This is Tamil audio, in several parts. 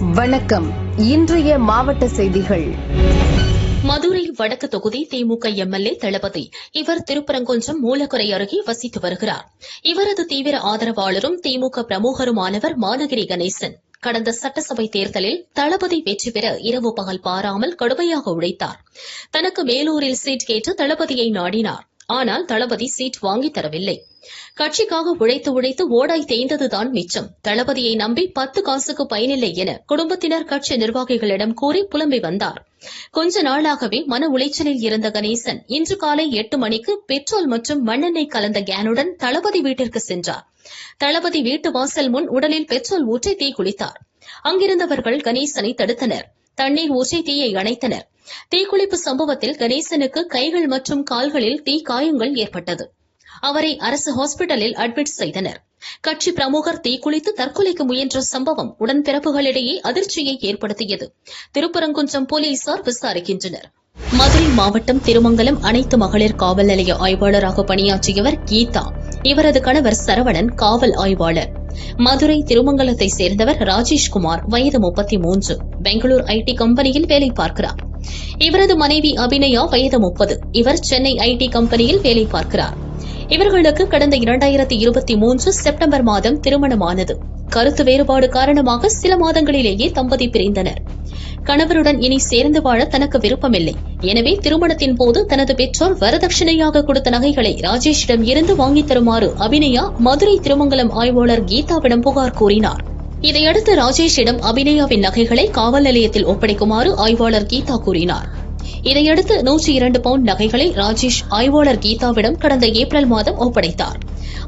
வணக்கம். இன்றைய மாவட்ட செய்திகள். மதுரை வடக்கு தொகுதி திமுக எம்எல்ஏ தளபதி இவர் திருப்பரங்குன்றம் மூலக்குறை அருகே வசித்து வருகிறார். இவரது தீவிர ஆதரவாளரும் திமுக பிரமுகருமானவர் மானகிரி கணேசன். கடந்த சட்டசபை தேர்தலில் தளபதி வெற்றி பெற இரவு பகல் பாராமல் கடுமையாக உழைத்தார். தனக்கு மேலூரில் சீட் கேட்டு தளபதியை நாடினார். ஆனால் தளபதி சீட் வாங்கித் தரவில்லை. கட்சிக்காக உழைத்து உழைத்து ஓடாய் தேய்ந்ததுதான் மிச்சம். தளபதியை நம்பி பத்து காசுக்கு பயனில்லை என குடும்பத்தினர் கட்சி நிர்வாகிகளிடம் கூறி புலம்பி வந்தார். கொஞ்ச நாளாகவே மன உளைச்சலில் இருந்த கணேசன் இன்று காலை எட்டு மணிக்கு பெட்ரோல் மற்றும் மண்ணெண்ணெய் கலந்த கேனுடன் தளபதி வீட்டிற்கு சென்றார். தளபதி வீட்டு வாசல் முன் உடலில் பெட்ரோல் ஊற்றி தீ குளித்தார். அங்கிருந்தவர்கள் கணேசனை தடுத்தனர். தண்ணீர் ஊற்றி தீயை அணைத்தனர். தீக்குளிப்பு சம்பவத்தில் கணேசனுக்கு கைகள் மற்றும் கால்களில் தீ காயங்கள் ஏற்பட்டது. அவரை அரசு ஹாஸ்பிட்டலில் அட்மிட் செய்தனர். கட்சி பிரமுகர் தீக்குளித்து தற்கொலைக்கு முயன்ற சம்பவம் உடன்பிறப்புகளிடையே அதிர்ச்சியை ஏற்படுத்தியது. திருப்பரங்குன்றம் போலீசார் விசாரிக்கின்றனர். மதுரை மாவட்டம் திருமங்கலம் அனைத்து மகளிர் காவல் நிலைய ஆய்வாளராக பணியாற்றியவர் கீதா. இவரது கணவர் சரவணன் காவல் ஆய்வாளர். மதுரை திருமங்கலத்தை சேர்ந்தவர் ராஜேஷ்குமார் வயது முப்பத்தி மூன்று. பெங்களூர் ஐடி கம்பெனியில் வேலை பார்க்கிறார். இவரது மனைவி அபிநயா வயது முப்பது. இவர் சென்னை ஐடி கம்பெனியில் வேலை பார்க்கிறார். இவர்களுக்கு கடந்த இரண்டாயிரத்தி இருபத்தி மூன்று செப்டம்பர் மாதம் திருமணமானது. கருத்து வேறுபாடு காரணமாக சில மாதங்களிலேயே தம்பதி பிரிந்தனர். கணவருடன் இனி சேர்ந்து வாழ தனக்கு விருப்பமில்லை. எனவே திருமணத்தின் போது தனது பெற்றோர் வரதட்சணையாக கொடுத்த நகைகளை ராஜேஷிடம் இருந்து வாங்கித் தருமாறு அபிநயா மதுரை திருமங்கலம் ஆய்வாளர் கீதாவிடம் புகார் கூறினார். இதையடுத்து ராஜேஷிடம் அபிநயாவின் நகைகளை காவல் நிலையத்தில் ஒப்படைக்குமாறு ஆய்வாளர் கீதா கூறினார். இதையடுத்து நூற்றி இரண்டு பவுண்ட் நகைகளை ராஜேஷ் ஆய்வாளர் கீதாவிடம் கடந்த ஏப்ரல் மாதம் ஒப்படைத்தார்.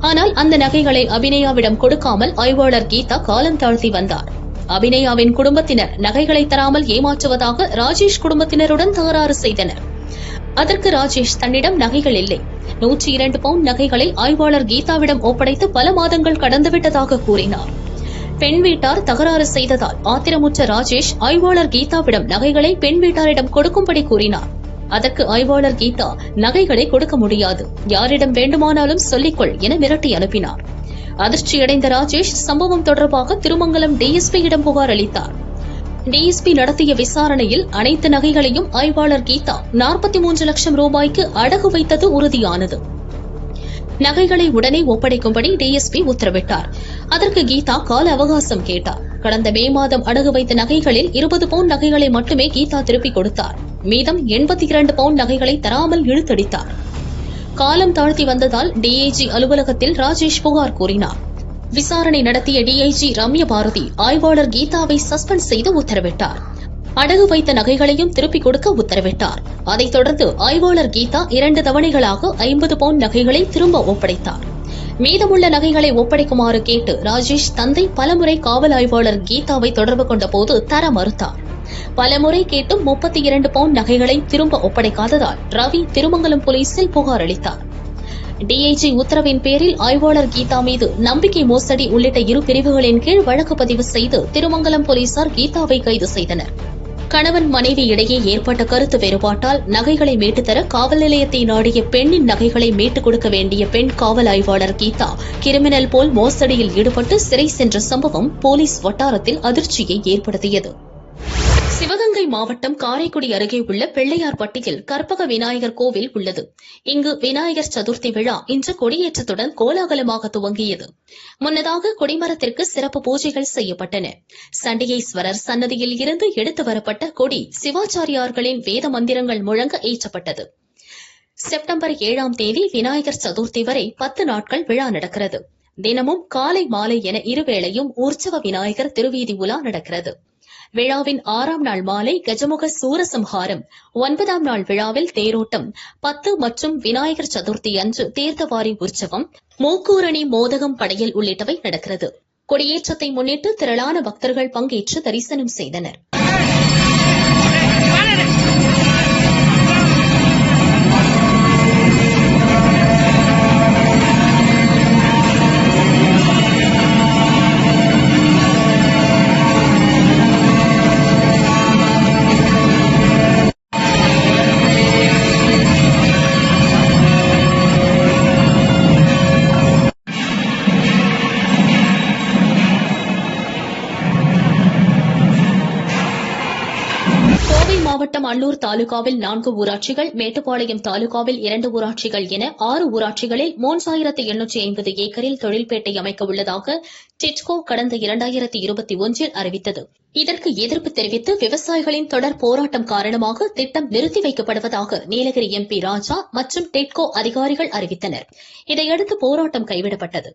ஆனால் அந்த நகைகளை அபிநயாவிடம் கொடுக்காமல் ஆய்வாளர் கீதா காலம் தாழ்த்தி வந்தார். அபிநயாவின் குடும்பத்தினர் நகைகளை தராமல் ஏமாற்றுவதாக ராஜேஷ் குடும்பத்தினருடன் தகராறு செய்தனர். அதற்கு ராஜேஷ் தன்னிடம் நகைகள் இல்லை. நூற்றி இரண்டு பவுண்ட் நகைகளை ஆய்வாளர் கீதாவிடம் ஒப்படைத்து பல மாதங்கள் கடந்துவிட்டதாக கூறினார். பெண் வீட்டார் தகராறு செய்ததால் ஆத்திரமுற்ற ராஜேஷ் ஆய்வாளர் கீதாவிடம் நகைகளை பெண் வீட்டாரிடம் கொடுக்கும்படி கூறினார். அதற்கு ஆய்வாளர் கீதா நகைகளை கொடுக்க முடியாது. யாரிடம் வேண்டுமானாலும் சொல்லிக்கொள் என மிரட்டி அனுப்பினார். அதிர்ச்சியடைந்த ராஜேஷ் சம்பவம் தொடர்பாக திருமங்கலம் டிஎஸ்பியிடம் புகார் அளித்தார். டிஎஸ்பி நடத்திய விசாரணையில் அனைத்து நகைகளையும் ஆய்வாளர் கீதா நாற்பத்தி மூன்று லட்சம் ரூபாய்க்கு அடகு வைத்தது உறுதியானது. நகைகளை உடனே ஒப்படைக்கும்படி டிஎஸ்பி உத்தரவிட்டார். அதற்கு கீதா கால அவகாசம் கேட்டார். கடந்த மே மாதம் அடகு வைத்த நகைகளில் இருபது பவுன் நகைகளை மட்டுமே கீதா திருப்பிக் கொடுத்தார். மீதம் எண்பத்தி இரண்டு பவுன் நகைகளை தராமல் இழுத்தடித்தார். காலம் தாழ்த்தி வந்ததால் டிஐஜி அலுவலகத்தில் ராஜேஷ் புகார் கூறினார். விசாரணை நடத்திய டிஐஜி ரம்ய பாரதி ஆய்வாளர் கீதாவை சஸ்பெண்ட் செய்து உத்தரவிட்டார். அடகு வைத்த நகைகளையும் திருப்பிக் கொடுக்க உத்தரவிட்டார். அதைத் தொடர்ந்து ஆய்வாளர் கீதா இரண்டு தவணைகளாக ஐம்பது பவுண்ட் நகைகளை திரும்ப ஒப்படைத்தார். மீதமுள்ள நகைகளை ஒப்படைக்குமாறு கேட்டு ராஜேஷ் தந்தை பலமுறை காவல் ஆய்வாளர் கீதாவை தொடர்பு கொண்டபோது தர மறுத்தார். பலமுறை கேட்டும் முப்பத்தி இரண்டு பவுண்ட் நகைகளை திரும்ப ஒப்படைக்காததால் ரவி திருமங்கலம் போலீசில் புகார் அளித்தார். டிஐஜி உத்தரவின் பேரில் ஆய்வாளர் கீதா மீது நம்பிக்கை மோசடி உள்ளிட்ட இரு பிரிவுகளின் கீழ் வழக்கு பதிவு செய்து திருமங்கலம் போலீசார் கீதாவை கைது செய்தனர். கணவன் மனைவி இடையே ஏற்பட்ட கருத்து வேறுபாட்டால் நகைகளை மீட்டுத்தர காவல் நிலையத்தை நாடிய பெண்ணின் நகைகளை மீட்டுக் கொடுக்க வேண்டிய பெண் காவல் ஆய்வாளர் கீதா கிரிமினல் போல் மோசடியில் ஈடுபட்டு சிறை சென்ற சம்பவம் போலீஸ் வட்டாரத்தில் அதிர்ச்சியை ஏற்படுத்தியது. சிவகங்கை மாவட்டம் காரைக்குடி அருகே உள்ள பிள்ளையார்பட்டியில் கற்பக விநாயகர் கோவில் உள்ளது. இங்கு விநாயகர் சதுர்த்தி விழா இன்று கொடியேற்றத்துடன் கோலாகலமாக துவங்கியது. முன்னதாக கொடிமரத்திற்கு சிறப்பு பூஜைகள் செய்யப்பட்டன. சண்டிகேஸ்வரர் சன்னதியில் இருந்து எடுத்து வரப்பட்ட கொடி சிவாச்சாரியார்களின் வேத மந்திரங்கள் முழங்க ஏற்றப்பட்டது. செப்டம்பர் ஏழாம் தேதி விநாயகர் சதுர்த்தி வரை பத்து நாட்கள் விழா நடக்கிறது. தினமும் காலை மாலை என இருவேளையும் உற்சவ விநாயகர் திருவீதி உலா நடக்கிறது. விழாவின் ஆறாம் நாள் மாலை கஜமுக சூரசம்ஹாரம். ஒன்பதாம் நாள் விழாவில் தேரோட்டம். பத்து மற்றும் விநாயகர் சதுர்த்தி அன்று தீர்த்தவாரி உற்சவம். மூக்கூரணி மோதகம் படையல் உள்ளிட்டவை நடக்கிறது. கொடியேற்றத்தை முன்னிட்டு திரளான பக்தர்கள் பங்கேற்று தரிசனம் செய்தனர். மாவட்டம் தாலுகாவில் நான்கு ஊராட்சிகள் மேட்டுப்பாளையம் தாலுகாவில் இரண்டு ஊராட்சிகள் என ஆறு ஊராட்சிகளில் மூன்றாயிரத்து எண்ணூற்றி ஐம்பது ஏக்கரில் தொழில்பேட்டை அமைக்க உள்ளதாக டிட்கோ கடந்த இரண்டாயிரத்து இருபத்தி ஒன்றில் அறிவித்தது. இதற்கு எதிர்ப்பு தெரிவித்து விவசாயிகளின் தொடர் போராட்டம் காரணமாக திட்டம் நிறுத்தி வைக்கப்படுவதாக நீலகிரி எம்பி ராஜா மற்றும் டிட்கோ அதிகாரிகள் அறிவித்தனர். இதையடுத்து போராட்டம் கைவிடப்பட்டது.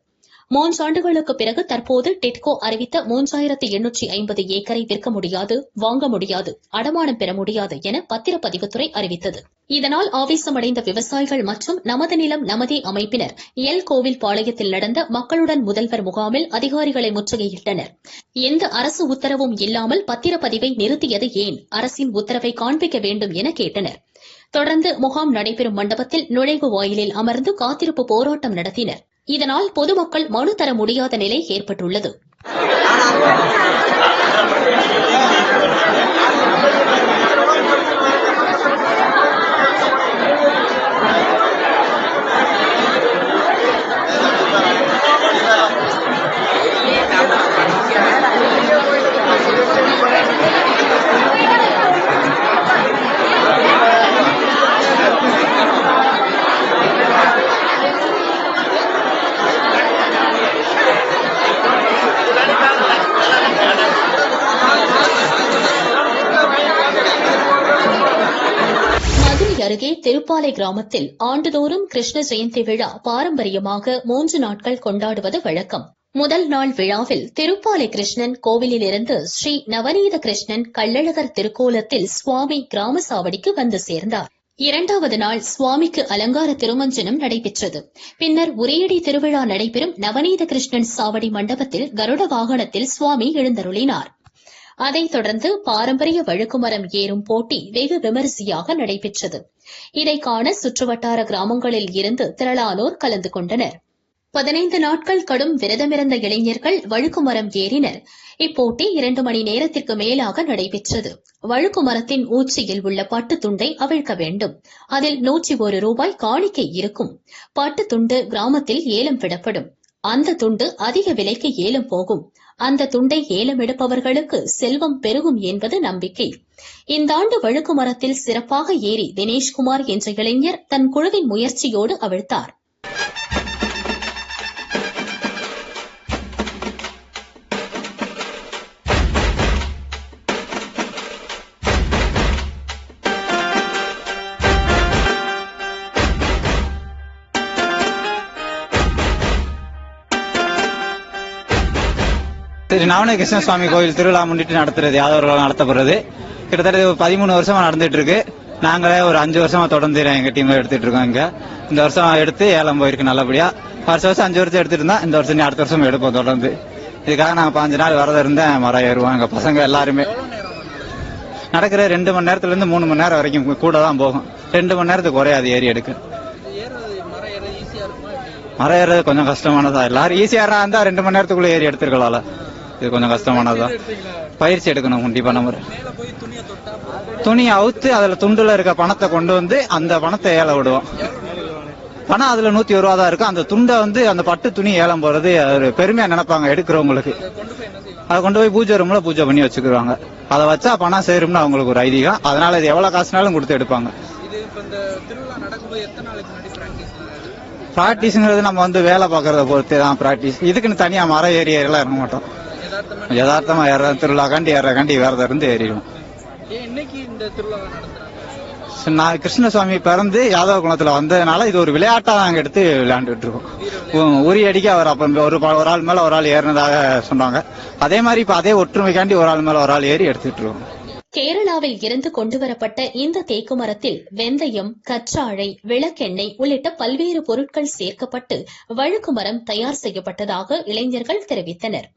மூன்று ஆண்டுகளுக்கு பிறகு தற்போது டெட்கோ அறிவித்த மூன்றாயிரத்து எண்ணூற்றி ஐம்பது ஏக்கரை விற்க முடியாது வாங்க முடியாது அடமானம் பெற முடியாது என பத்திரப்பதிவுத்துறை அறிவித்தது. இதனால் ஆவேசமடைந்த விவசாயிகள் மற்றும் நமது நிலம் நமதே அமைப்பினர். எல் கோவில் பாளையத்தில் நடந்த மக்களுடன் முதல்வர் முகாமில் அதிகாரிகளை முற்றுகையிட்டனர். எந்த அரசு உத்தரவும் இல்லாமல் பத்திரப்பதிவை நிறுத்தியது ஏன்? அரசின் உத்தரவை காண்பிக்க வேண்டும் என கேட்டனர். தொடர்ந்து முகாம் நடைபெறும் மண்டபத்தில் நுழைவு வாயிலில் அமர்ந்து காத்திருப்பு போராட்டம் நடத்தினர். இதனால் பொதுமக்கள் மனு தர முடியாத நிலை ஏற்பட்டுள்ளது மதுரை அருகே திருப்பாலை கிராமத்தில் ஆண்டுதோறும் கிருஷ்ண ஜெயந்தி விழா பாரம்பரியமாக மூன்று நாட்கள் கொண்டாடுவது வழக்கம். முதல் நாள் விழாவில் திருப்பாலை கிருஷ்ணன் கோவிலிலிருந்து ஸ்ரீ நவநீத கிருஷ்ணன் கள்ளழகர் திருக்கோலத்தில் சுவாமி கிராம சாவடிக்கு வந்து சேர்ந்தார். இரண்டாவது நாள் சுவாமிக்கு அலங்கார திருமஞ்சனம் நடைபெற்றது. பின்னர் உரியடி திருவிழா நடைபெறும் நவநீத கிருஷ்ணன் சாவடி மண்டபத்தில் கருட வாகனத்தில் சுவாமி எழுந்தருளினார். அதைத் தொடர்ந்து பாரம்பரிய வழுக்குமரம் ஏறும் போட்டி வெகு விமரிசையாக நடைபெற்றது. இதை காண சுற்றுவட்டார கிராமங்களில் இருந்து திரளானோர் கலந்து கொண்டனர். பதினைந்து நாட்கள் கடும் விரதமிருந்த இளைஞர்கள் வழுக்குமரம் ஏறினர். இப்போட்டி இரண்டு மணி நேரத்திற்கு மேலாக நடைபெற்றது. வழுக்குமரத்தின் ஊச்சியில் உள்ள பட்டு துண்டை அவிழ்க்க வேண்டும். அதில் நூற்றி ஒரு ரூபாய் காணிக்கை இருக்கும். பட்டு துண்டு கிராமத்தில் ஏலம் விடப்படும். அந்த துண்டு அதிக விலைக்கு ஏலம் போகும். அந்த துண்டை ஏலம் எடுப்பவர்களுக்கு செல்வம் பெருகும் என்பது நம்பிக்கை. இந்த ஆண்டு வழுக்கு மரத்தில் சிறப்பாக ஏறி தினேஷ்குமார் என்ற இளைஞர் தன் குழுவின் முயற்சியோடு அவிழ்த்தார். திரு நவன கிருஷ்ண சுவாமி கோயில் திருவிழா முன்னிட்டு நடத்துறது யாதவர்களால் நடத்தப்படுறது. கிட்டத்தட்ட ஒரு பதிமூணு வருஷமா நடந்துட்டு இருக்கு. நாங்களே ஒரு அஞ்சு வருஷமா தொடர்ந்து எங்க டீம்ல எடுத்துட்டு இருக்கோம் இங்க. இந்த வருஷம் எடுத்து ஏலம் போயிருக்கு நல்லபடியா. வருஷம் வருஷம் அஞ்சு வருஷம் எடுத்துட்டு இருந்தா இந்த வருஷம் அடுத்த வருஷம் எடுப்போம் தொடர்ந்து. இதுக்காக நாங்க பாஞ்சு நாள் வரத இருந்தேன் மரம் ஏறுவோம் எங்க பசங்க எல்லாருமே. நடக்கிற ரெண்டு மணி நேரத்துல இருந்து மூணு மணி நேரம் வரைக்கும் கூட தான் போகும். ரெண்டு மணி நேரத்துக்கு குறையாது ஏறி எடுக்க மரம் ஏறது கொஞ்சம் கஷ்டமானதா? எல்லாரும் ஈஸியா இருந்தா ரெண்டு மணி நேரத்துக்குள்ள ஏறி எடுத்துருக்கலாம்ல இது கொஞ்சம் கஷ்டமானதா பயிற்சி எடுக்கணும் கண்டிப்பா நம்ம. துணி அவுத்து அதுல துண்டுல இருக்க பணத்தை கொண்டு வந்து அந்த பணத்தை ஏல விடுவோம். பணம் அதுல நூத்தி ஒரு ரூபா தான் இருக்கும். அந்த துண்டை வந்து அந்த பட்டு துணி ஏலம் போறது ஒரு பெருமையா நினைப்பாங்க எடுக்கிறவங்களுக்கு. அதை கொண்டு போய் பூஜை ரூம்ல பூஜை பண்ணி வச்சுக்கிடுவாங்க அதை வச்சா பணம் சேரும்னு அவங்களுக்கு ஒரு ஐதீகம். அதனால இது எவ்வளவு காசுனாலும் கொடுத்து எடுப்பாங்க. பிராக்டிஸ்ங்கிறது நம்ம வந்து வேலை பார்க்கறத பொறுத்து தான் பிராக்டிஸ் இதுக்குன்னு தனியா மரம் ஏறி எல்லாம் இறங்க மாட்டோம். யதார்த்தமா ஏற திருவிழாக்காண்டி ஏறக்காண்டி வேறத இருந்து ஏறிடும். ஏன் இன்னைக்கு இந்த திருவிழா நடத்துறாங்க? நான் கிருஷ்ணசுவாமி பிறந்து யாதவ குலத்துல வந்ததுனால இது ஒரு விளையாட்டா நாங்க எடுத்து விளையாண்டுட்டு இருக்கோம். உரி அடிக்க அவர் அப்ப ஒரு ஒரு ஆள் மேல ஒரு ஆள் ஏறினதாக சொன்னாங்க. அதே மாதிரி இப்ப அதே ஒற்றுமைக்காண்டி ஒரு ஆள் மேல ஒரு ஆள் ஏறி எடுத்துட்டு இருக்கோம். கேரளாவில் இருந்து கொண்டுவரப்பட்ட இந்த தேக்கு மரத்தில் வெந்தயம் கற்றாழை விளக்கெண்ணெய் உள்ளிட்ட பல்வேறு பொருட்கள் சேர்க்கப்பட்டு வழுக்கு மரம் தயார் செய்யப்பட்டதாக இளைஞர்கள் தெரிவித்தனர்.